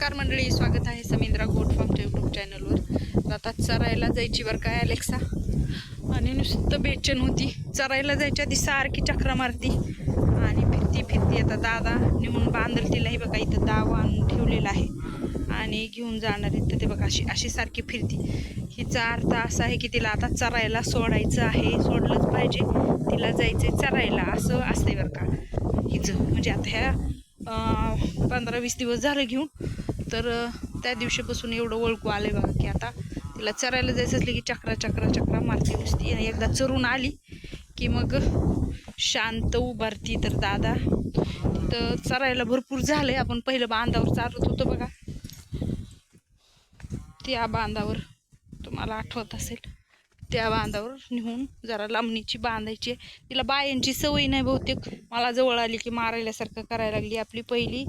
नमस्कार मंडळी स्वागत आहे समिंद्रा गोट फार्मच्या यूट्यूब चॅनलवर आता चरायला जायची बरं काय अलेक्सा आणि नुसतं बेचन होती. चरायला जायच्या आधी सारखी चक्रा मारती. आणि फिरती फिरती आता दादा नेऊन बांधल तिलाही बघा इथं दावा आणून ठेवलेला आहे. आणि घेऊन जाणार इथं तर ते बघा अशी अशी सारखी फिरती. हिचा अर्थ असा आहे की तिला आता चरायला सोडायचं आहे सोडलंच पाहिजे. तिला जायचंय चरायला असं असतंय बरं का. हिचं. म्हणजे आता ह्या पंधरा वीस दिवस झालं घेऊन तर त्या दिवशीपासून एवढं ओळखू आलंय बघा की आता तिला चरायला जायचं असलं की चक्रा चक्रा चक्रा मारते नुसती. एकदा चरून आली की मग शांत उभारती तर दादा. तिथं चरायला भरपूर झालंय. आपण पहिलं बांधावर चालत होतो बघा. त्या बांधावर तुम्हाला आठवत असेल. त्या बांधावर नेऊन जरा लांबणीची बांधायची. तिला बायांची सवय नाही बहुतेक. मला जवळ आली की मारायल्यासारखं करायला लागली आपली पहिली.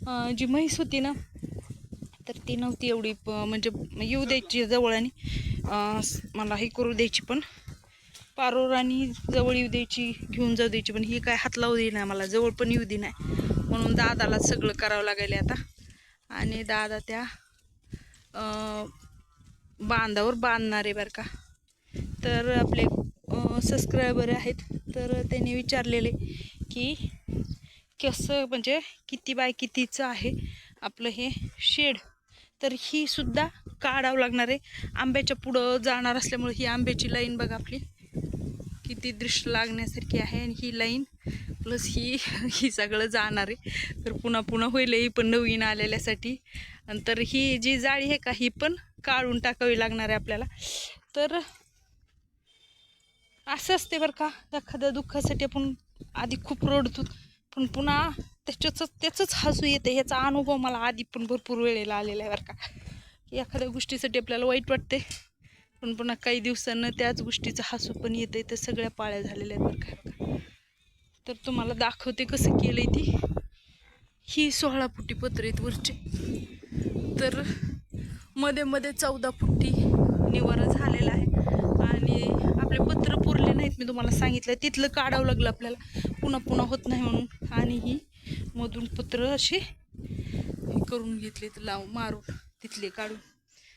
जी म्हैस होती ना तर ती नव्हती एवढी प- म्हणजे येऊ द्यायची जवळ आणि मला हे करू द्यायची पण. पारोर आणि जवळ येऊ द्यायची घेऊन जाऊ द्यायची पण ही काय हात लावू दे नाही मला जवळ पण येऊ दे नाही म्हणून दादाला सगळं करावं लागेल आता. आणि दादा त्या बांधावर बांधणार आहे बरं का. तर आपले सबस्क्रायबर आहेत तर त्यांनी विचारलेले की कसं म्हणजे किती बाय कितीचं आहे आपलं हे शेड. तर ही सुद्धा काढावं लागणार आहे. आंब्याच्या पुढं जाणार असल्यामुळे ही आंब्याची लाईन बघा आपली. किती दृश्य लागण्यासारखी आहे आणि ही लाईन प्लस ही ही सगळं जाणार आहे. तर पुन्हा पुन्हा होईल ही पण नवीन आलेल्यासाठी. आणि तर ही जी जाळी आहे का ही पण काढून टाकावी लागणार आहे आपल्याला. तर असं असते बरं का. एखाद्या दुःखासाठी आपण आधी खूप रडतो पण पुन्हा त्याच्याच त्याचंच हसू येते. ह्याचा अनुभव मला आधी पण भरपूर वेळेला आलेला आहे बरं का. की एखाद्या गोष्टीसाठी आपल्याला वाईट वाटते पण पुन्हा काही दिवसांना त्याच गोष्टीचं हसू पण येते तर सगळ्या पाळ्या झालेल्या आहेत बरं का. तर तुम्हाला दाखवते कसं केलंय ती. ही सोळा फुटी पत्र आहेत वरचे. तर मध्ये मध्ये चौदा फुटी निवारा झालेला आहे. आणि आपले पत्र पुरले नाहीत मी तुम्हाला सांगितलं तिथलं काढावं लागलं आपल्याला. पुन्हा पुन्हा होत नाही म्हणून आणि ही मधून पत्र असे करून करून घेतलेत लाव मारून तिथले काढून.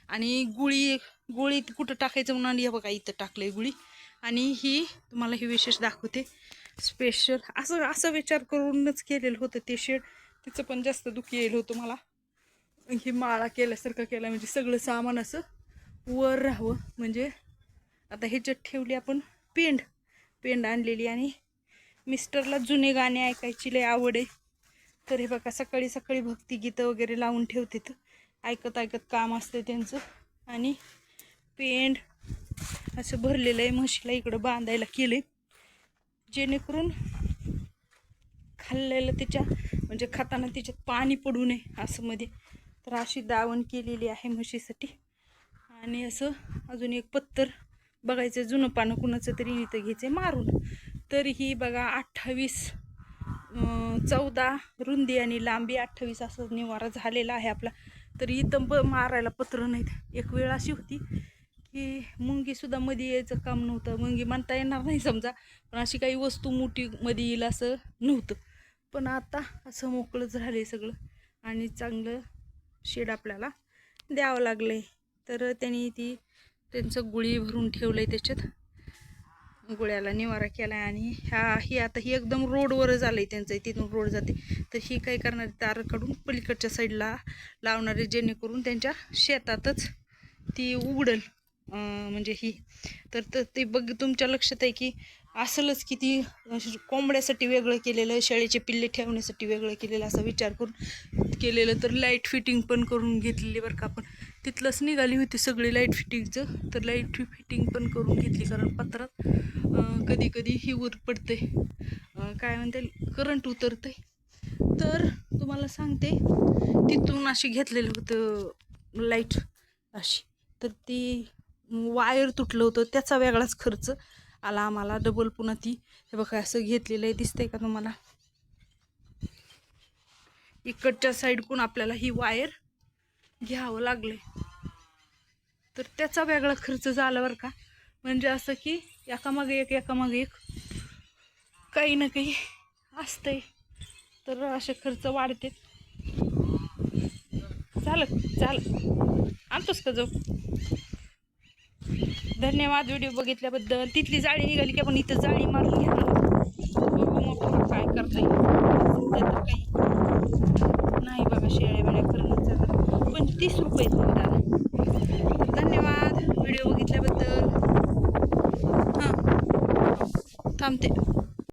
आणि गुळी गुळी कुठं टाकायचं म्हणून आणि हे बघा इथं टाकलंय गुळी. आणि ही तुम्हाला ही विशेष दाखवते. स्पेशल असं असं विचार करूनच केलेलं होतं ते शेड. तिचं पण जास्त दुःख येईल होतं मला हे माळा केल्यासारखं केला म्हणजे सगळं सामान असं वर राहावं. म्हणजे आता ह्याच्यात ठेवली आपण पेंड पेंड आणलेली आणि मिस्टरला जुने गाणे ऐकायची लय आवड आहे. तर हे बघा सकाळी सकाळी भक्तिगीतं वगैरे लावून ठेवते तर ऐकत ऐकत काम असते त्यांचं. आणि पेंड असं भरलेलं आहे म्हशीला इकडं बांधायला केलं जेणेकरून खाल्लेलं तिच्या म्हणजे खाताना तिच्यात पाणी पडू नये असं मध्ये. तर अशी दावण केलेली आहे म्हशीसाठी. आणि असं अजून एक पत्तर बघायचं जुनं पानं कुणाचं तरी इथं घ्यायचं मारून. तर ही बघा अठ्ठावीस चौदा रुंदी आणि लांबी अठ्ठावीस असं निवारा झालेला आहे आपला. तर इथं ब मारायला पत्र नाहीत. एक वेळ अशी होती की मुंगीसुद्धा मध्ये यायचं काम नव्हतं. मुंगी म्हणता येणार नाही समजा पण अशी काही वस्तू मोठी मध्ये येईल असं नव्हतं. पण आता असं मोकळंच झालं आहे सगळं आणि चांगलं शेड आपल्याला द्यावं लागलं आहे तर त्यांनी ती त्यांचं गुळी भरून ठेवलं आहे त्याच्यात. गुळ्याला निवारा केला आहे आणि ह्या ही आता ही एकदम रोडवरच आलं आहे त्यांचं तिथून रोड जाते. तर ही काय करणार तार काढून पलीकडच्या साईडला लावणारे जेणेकरून त्यांच्या शेतातच ती उघडल. म्हणजे ही. तर तर ते बघ तुमच्या लक्षात आहे की असलंच की ती कोंबड्यासाठी वेगळं केलेलं शेळीचे पिल्ले ठेवण्यासाठी वेगळं केलेलं असा विचार करून केलेलं. तर लाइट फिटिंग पण करून घेतलेली बरं का आपण. तिथलंच निघाली होती सगळी लाइट फिटिंगचं तर लाइट फिटिंग पण करून घेतली कारण पत्रात कधी कधी ही वर पडते. काय म्हणते करंट उतरते. तर तुम्हाला सांगते तिथून अशी घेतलेलं होतं लाइट अशी. तर ती वायर तुटलं होतं त्याचा वेगळाच खर्च आला आम्हाला डबल पुन्हा ती. हे बघा असं घेतलेलं आहे दिसतंय का तुम्हाला? इकडच्या साईडकडून आपल्याला ही वायर घ्यावं लागले तर त्याचा वेगळा खर्च झाला बरं का. म्हणजे असं की एकामागे एक एकामागे एक काही ना काही असतंय. तर असे खर्च वाढते. झालं झालं. आणतोस का जो धन्यवाद व्हिडिओ बघितल्याबद्दल. तिथली जाळी निघाली की आपण इथं जाळी मारून घेणार बघू मग काय करता येईल. काही नाही बघा शेळ्या वेळ्या करणं चालत पण तीस रुपये आहेत धन्यवाद. व्हिडिओ बघितल्याबद्दल. हां थांबते.